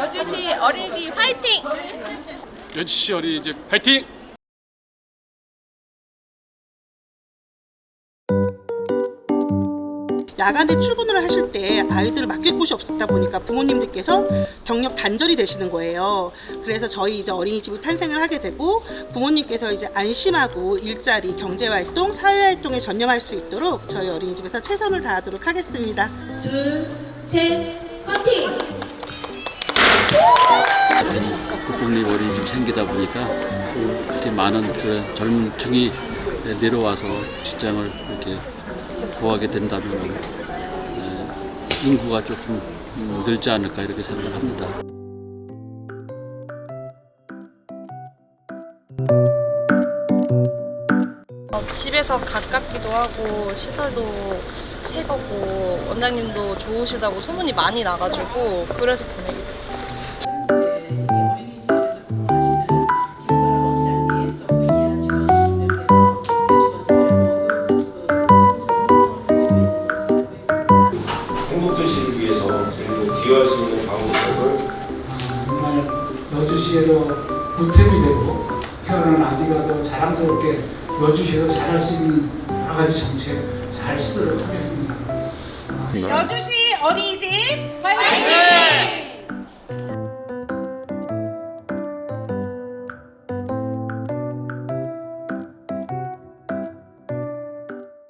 여주시 어린이집 화이팅! 연치 어린이집 파이팅! 야간에 출근을 하실 때 아이들을 맡길 곳이 없었다 보니까 부모님들께서 경력 단절이 되시는 거예요. 그래서 저희 이제 어린이집을 탄생을 하게 되고 부모님께서 이제 안심하고 일자리, 경제활동, 사회활동에 전념할 수 있도록 저희 어린이집에서 최선을 다하도록 하겠습니다. 둘 셋 국공립 어린이집 생기다 보니까 이렇게 많은 그 젊은 층이 내려와서 직장을 이렇게 구하게 된다면 에, 인구가 조금 음, 늘지 않을까 이렇게 생각을 합니다. 어, 집에서 가깝기도 하고 시설도 새 거고 원장님도 좋으시다고 소문이 많이 나가지고 그래서 보내게 됐어요. 행복도시를 위해서 그리고 기여할 수 있는 방법을 정말 여주시에도 보탬이 되고 태어난 아기가 더 자랑스럽게 여주시에서 잘할 수 있는 여러 가지 정책 잘 쓰도록 하겠습니다. 여주시 어린이집 화이팅!